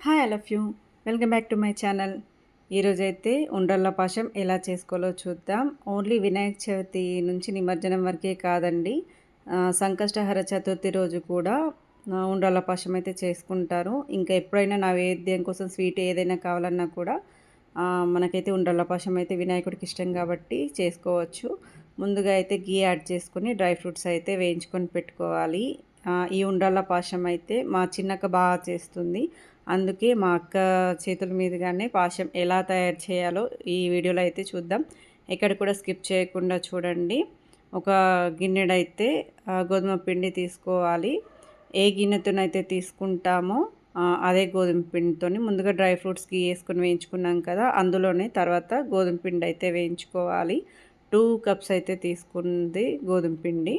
Hi I love you. Welcome back to my channel. ఈరోజైతే ఉండల్ల పాశం ఎలా చేసుకోవాలో చూద్దాం. ఓన్లీ వినాయక చవితి నుంచి నిమజ్జనం వరకే కాదండి. సంకష్టహర చతుర్థి రోజు కూడా ఆ, ఉండల్ల పాశం అయితే చేసుకుంటారు. ఇంకా ఎప్పుడైనా నైవేద్యం కోసం స్వీట్ ఏదైనా కావాలన్నా కూడా మనకైతే ఉండల్ల పాశం అయితే వినాయకుడికి ఇష్టం కాబట్టి చేసుకోవచ్చు. ముందుగా అయితే గీ యాడ్ చేసుకొని డ్రై ఫ్రూట్స్ అయితే వేయించుకొని పెట్టుకోవాలి. ఈ ఉండల్ల పాశం అయితే మా చిన్నక్క బాగా చేస్తుంది. అందుకే మా అక్క చేతుల మీదుగానే పాశం ఎలా తయారు చేయాలో ఈ వీడియోలో అయితే చూద్దాం. ఎక్కడ కూడా స్కిప్ చేయకుండా చూడండి. ఒక గిన్నెడైతే గోధుమ పిండి తీసుకోవాలి. ఏ గిన్నెతోనైతే తీసుకుంటామో అదే గోధుమ పిండితో ముందుగా డ్రై ఫ్రూట్స్కి వేసుకొని వేయించుకున్నాం కదా అందులోనే తర్వాత గోధుమ పిండి అయితే వేయించుకోవాలి. టూ కప్స్ అయితే తీసుకుంది గోధుమ పిండి.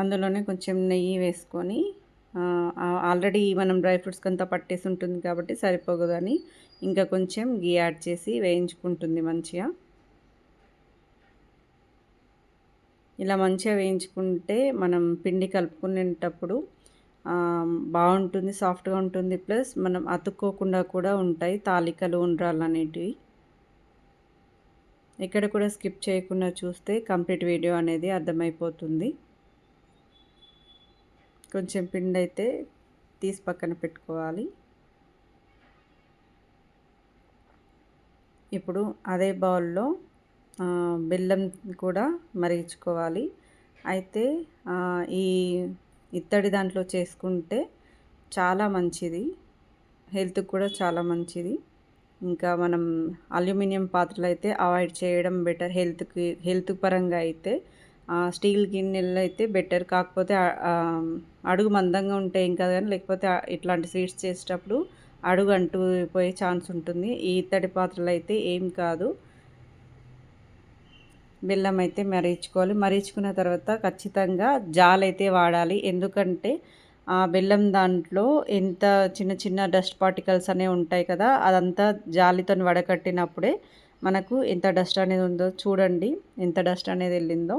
అందులోనే కొంచెం నెయ్యి వేసుకొని ఆల్రెడీ మనం డ్రై ఫ్రూట్స్కి అంతా పట్టేసి ఉంటుంది కాబట్టి సరిపోదని ఇంకా కొంచెం గీ యాడ్ చేసి వేయించుకుంటుంది మంచిగా. ఇలా మంచిగా వేయించుకుంటే మనం పిండి కలుపుకునేటప్పుడు బాగుంటుంది సాఫ్ట్గా ఉంటుంది ప్లస్ మనం అతుక్కోకుండా కూడా ఉంటాయి తాలికలు ఉండ్రాలు అనేటివి. ఎక్కడ కూడా స్కిప్ చేయకుండా చూస్తే కంప్లీట్ వీడియో అనేది అర్థమైపోతుంది. కొంచెం పిండి అయితే తీసి పక్కన పెట్టుకోవాలి. ఇప్పుడు అదే బౌల్లో బెల్లం కూడా మరిగించుకోవాలి. అయితే ఈ ఇత్తడి దాంట్లో చేసుకుంటే చాలా మంచిది. హెల్త్కి కూడా చాలా మంచిది. ఇంకా మనం అల్యూమినియం పాత్రలు అయితే అవాయిడ్ చేయడం బెటర్ హెల్త్కి హెల్త్ పరంగా అయితే. స్టీల్ గిన్నెలు అయితే బెటర్. కాకపోతే అడుగు మందంగా ఉంటే ఏం కాదు కానీ లేకపోతే ఇట్లాంటి స్వీట్స్ చేసేటప్పుడు అడుగు అంటూ పోయే ఛాన్స్ ఉంటుంది. ఈ ఇత్తడి పాత్రలు అయితే ఏం కాదు. బెల్లం అయితే మరీచుకోవాలి మరీచుకున్న తర్వాత ఖచ్చితంగా జాల్ అయితే వాడాలి. ఎందుకంటే ఆ బెల్లం దాంట్లో ఎంత చిన్న చిన్న డస్ట్ పార్టికల్స్ అనేవి ఉంటాయి కదా అదంతా జాలితో వడకట్టినప్పుడే మనకు ఎంత డస్ట్ అనేది ఉందో చూడండి. ఎంత డస్ట్ అనేది వెళ్ళిందో.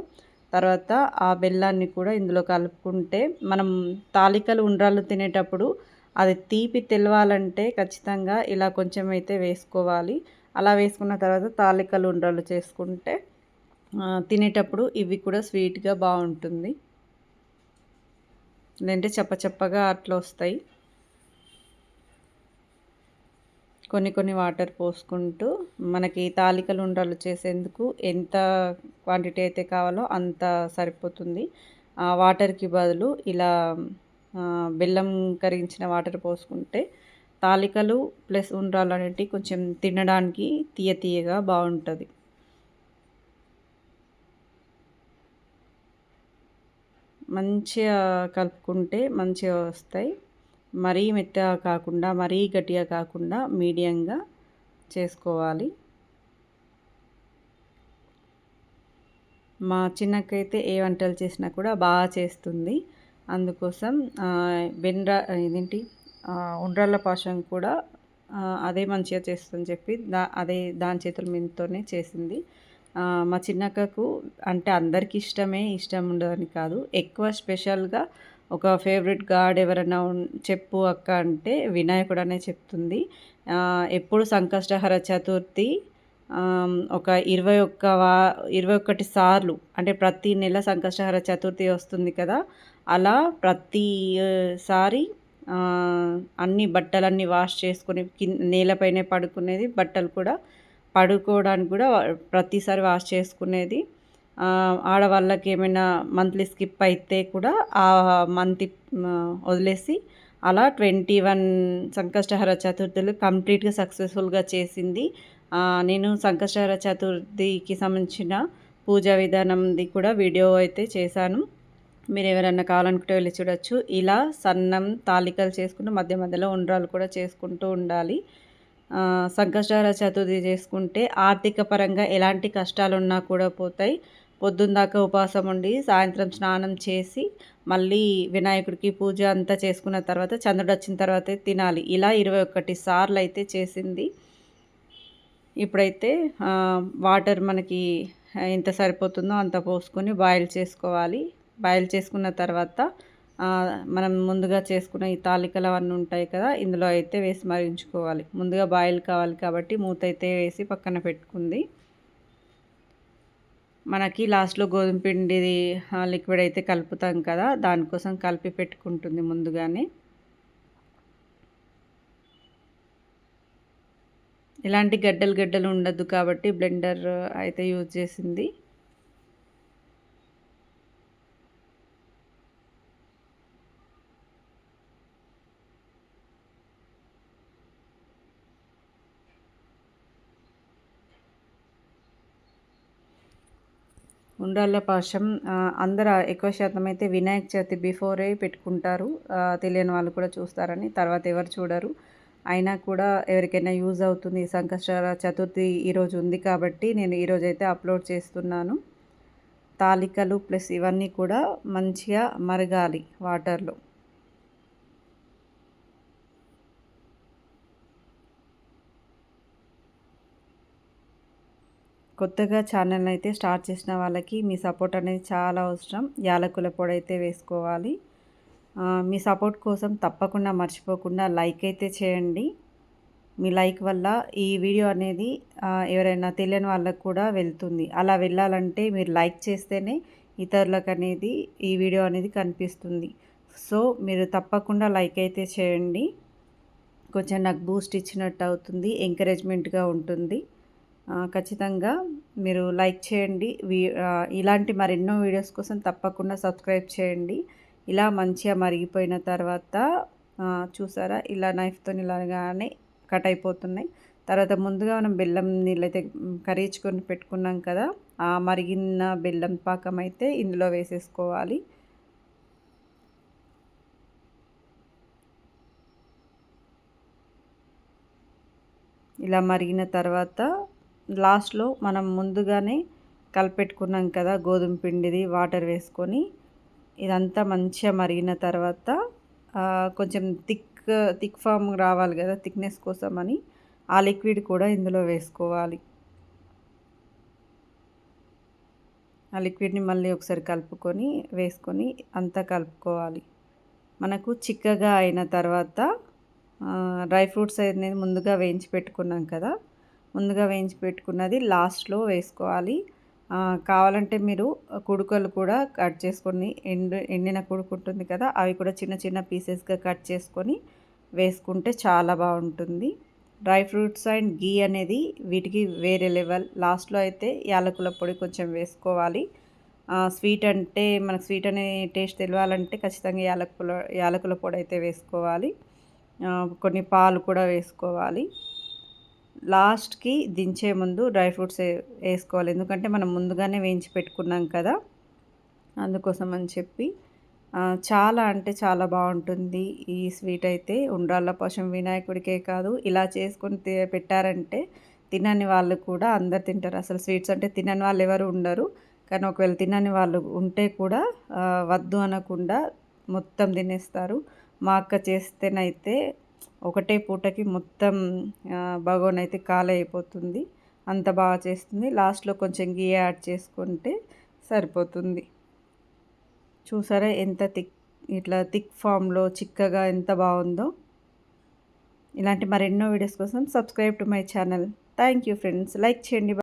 తర్వాత ఆ బెల్లాన్ని కూడా ఇందులో కలుపుకుంటే మనం తాలికలు ఉండ్రాలు తినేటప్పుడు అది తీపి తెలవాలంటే ఖచ్చితంగా ఇలా కొంచెం అయితే వేసుకోవాలి. అలా వేసుకున్న తర్వాత తాలికలు ఉండ్రాలు చేసుకుంటే తినేటప్పుడు ఇవి కూడా స్వీట్గా బాగుంటుంది. లేదంటే చప్పచప్పగా అట్లా వస్తాయి. కొన్ని కొన్ని వాటర్ పోసుకుంటూ మనకి తాలికలు ఉండలు చేసేందుకు ఎంత క్వాంటిటీ అయితే కావాలో అంత సరిపోతుంది. ఆ వాటర్కి బదులు ఇలా బెల్లం కరిగించిన వాటర్ పోసుకుంటే తాలికలు ప్లస్ ఉండ్రాలు అనేటివి కొంచెం తినడానికి తీయ తీయగా బాగుంటుంది. మంచిగా కలుపుకుంటే మంచిగా వస్తాయి. మరీ మెత్తగా కాకుండా మరీ గట్టిగా కాకుండా మీడియంగా చేసుకోవాలి. మా చిన్నకైతే ఏ వంటలు చేసినా కూడా బాగా చేస్తుంది. అందుకోసం బెండ్ర ఇదేంటి ఉండ్రాళ్ళ పాషం కూడా అదే మంచిగా చేస్తుందని చెప్పి దా అదే దాని చేతుల మీదతోనే చేసింది. మా చిన్నక్కకు అంటే అందరికీ ఇష్టమే ఇష్టం ఉండదని కాదు. ఎక్కువ స్పెషల్గా ఒక ఫేవరెట్ గాడ్ ఎవరైనా చెప్పు అక్క అంటే వినాయకుడు అనే చెప్తుంది. ఎప్పుడు సంకష్టహర చతుర్థి ఒక ఇరవై ఒక్క వా ఇరవై ఒకటి సార్లు అంటే ప్రతి నెల సంకష్టహర చతుర్థి వస్తుంది కదా అలా ప్రతిసారి అన్ని బట్టలన్నీ వాష్ చేసుకుని కింద నేలపైనే పడుకునేది బట్టలు కూడా పడుకోవడానికి కూడా ప్రతిసారి వాష్ చేసుకునేది. ఆడవాళ్ళకి ఏమైనా మంత్లీ స్కిప్ అయితే కూడా ఆ మంత్ వదిలేసి అలా ట్వంటీ వన్ సంకష్టహర చతుర్థులు కంప్లీట్గా సక్సెస్ఫుల్గా చేసింది. నేను సంకష్టహర చతుర్థికి సంబంధించిన పూజా విధానంది కూడా వీడియో అయితే చేశాను. మీరు ఎవరైనా కావాలనుకుంటే వెళ్ళి చూడొచ్చు. ఇలా సన్నం తాలికలు చేసుకుంటూ మధ్య మధ్యలో ఉండ్రాలు కూడా చేసుకుంటూ ఉండాలి. సంకష్టహర చతుర్థి చేసుకుంటే ఆర్థిక పరంగా ఎలాంటి కష్టాలు ఉన్నా కూడా పోతాయి. పొద్దున్న దాకా ఉపవాసం ఉండి సాయంత్రం స్నానం చేసి మళ్ళీ వినాయకుడికి పూజ అంతా చేసుకున్న తర్వాత చంద్రుడు వచ్చిన తర్వాతే తినాలి. ఇలా ఇరవై ఒకటి సార్లు అయితే చేసింది. ఇప్పుడైతే వాటర్ మనకి ఎంత సరిపోతుందో అంత పోసుకొని బాయిల్ చేసుకోవాలి. బాయిల్ చేసుకున్న తర్వాత మనం ముందుగా చేసుకున్న ఈ తాలికలు అవన్నీ ఉంటాయి కదా ఇందులో అయితే వేసి మరించుకోవాలి ముందుగా బాయిల్ కావాలి కాబట్టి మూత అయితే వేసి పక్కన పెట్టుకుంది. మనకి లాస్ట్లో గోధుమ పిండిది లిక్విడ్ అయితే కలుపుతాం కదా దానికోసం కలిపి పెట్టుకుంటుంది ముందుగానే. ఇలాంటి గడ్డలు గడ్డలు ఉండద్దు కాబట్టి బ్లెండర్ అయితే యూజ్ చేసింది. ఉండ్రాళ్ళ పాశం. అందరు ఎక్కువ శాతం అయితే వినాయక చవితి బిఫోరే పెట్టుకుంటారు. తెలియని వాళ్ళు కూడా చూస్తారని తర్వాత ఎవరు చూడరు. అయినా కూడా ఎవరికైనా యూజ్ అవుతుంది. సంకష్ట చతుర్థి ఈరోజు ఉంది కాబట్టి నేను ఈరోజు అయితే అప్లోడ్ చేస్తున్నాను. తాలికలు ప్లస్ ఇవన్నీ కూడా మంచిగా మరగాలి వాటర్లో. కొత్తగా ఛానల్ అయితే స్టార్ట్ చేసిన వాళ్ళకి మీ సపోర్ట్ అనేది చాలా అవసరం. యాలకుల పొడి అయితే వేసుకోవాలి. మీ సపోర్ట్ కోసం తప్పకుండా మర్చిపోకుండా లైక్ అయితే చేయండి. మీ లైక్ వల్ల ఈ వీడియో అనేది ఎవరైనా తెలియని వాళ్ళకు కూడా వెళ్తుంది. అలా వెళ్ళాలంటే మీరు లైక్ చేస్తేనే ఇతరులకు అనేది ఈ వీడియో అనేది కనిపిస్తుంది. సో మీరు తప్పకుండా లైక్ అయితే చేయండి. కొంచెం నాకు బూస్ట్ ఇచ్చినట్టు అవుతుంది ఎంకరేజ్మెంట్గా ఉంటుంది. ఖచ్చితంగా మీరు లైక్ చేయండి. ఇలాంటి మరెన్నో వీడియోస్ కోసం తప్పకుండా సబ్స్క్రైబ్ చేయండి. ఇలా మంచిగా మరిగిపోయిన తర్వాత చూసారా? ఇలా నైఫ్తో ఇలాగానే కట్ అయిపోతున్నాయి. తర్వాత ముందుగా మనం బెల్లం నీళ్ళైతే కరిగించుకొని పెట్టుకున్నాం కదా ఆ మరిగిన బెల్లం పాకం అయితే ఇందులో వేసేసుకోవాలి. ఇలా మరిగిన తర్వాత లాస్ట్లో మనం ముందుగానే కలిపెట్టుకున్నాం కదా గోధుమ పిండిది వాటర్ వేసుకొని. ఇదంతా మంచిగా మరిగిన తర్వాత కొంచెం థిక్ థిక్ ఫామ్ రావాలి కదా థిక్నెస్ కోసం అని ఆ లిక్విడ్ కూడా ఇందులో వేసుకోవాలి. ఆ లిక్విడ్ని మళ్ళీ ఒకసారి కలుపుకొని వేసుకొని అంతా కలుపుకోవాలి. మనకు చిక్కగా అయిన తర్వాత డ్రై ఫ్రూట్స్ అనేది ముందుగా వేయించి పెట్టుకున్నాం కదా ముందుగా వేయించి పెట్టుకున్నది లాస్ట్లో వేసుకోవాలి. కావాలంటే మీరు కుడుకలు కూడా కట్ చేసుకొని ఎండు ఎండిన కుడుకు ఉంటుంది కదా అవి కూడా చిన్న చిన్న పీసెస్గా కట్ చేసుకొని వేసుకుంటే చాలా బాగుంటుంది. డ్రై ఫ్రూట్స్ అండ్ గీ అనేది వీటికి వేరే లెవెల్. లాస్ట్లో అయితే యాలకుల పొడి కొంచెం వేసుకోవాలి. స్వీట్ అంటే మనకు స్వీట్ అనే టేస్ట్ తెలియాలంటే ఖచ్చితంగా యాలకుల యాలకుల పొడి అయితే వేసుకోవాలి. కొన్ని పాలు కూడా వేసుకోవాలి. లాస్ట్కి దించే ముందు డ్రై ఫ్రూట్స్ వేసుకోవాలి. ఎందుకంటే మనం ముందుగానే వేయించి పెట్టుకున్నాం కదా అందుకోసం అని చెప్పి. చాలా అంటే చాలా బాగుంటుంది. ఈ స్వీట్ అయితే ఉండ్రాళ్ళ పోషం వినాయకుడికే కాదు. ఇలా చేసుకొని పెట్టారంటే తినని వాళ్ళు కూడా అందరు తింటారు. అసలు స్వీట్స్ అంటే తినని వాళ్ళు ఎవరు ఉండరు. కానీ ఒకవేళ తినని వాళ్ళు ఉంటే కూడా వద్దు అనకుండా మొత్తం తినేస్తారు. మా అక్క చేస్తేనైతే ఒకటే పూటకి మొత్తం బగోన్ అయితే ఖాళీ అయిపోతుంది అంత బాగా చేస్తుంది. లాస్ట్లో కొంచెం గీ యాడ్ చేసుకుంటే సరిపోతుంది. చూసారా ఎంత థిక్ ఇట్లా థిక్ ఫామ్లో చిక్కగా ఎంత బాగుందో. ఇలాంటి మరెన్నో వీడియోస్ కోసం subscribe to my channel. Thank you friends. Like చేయండి.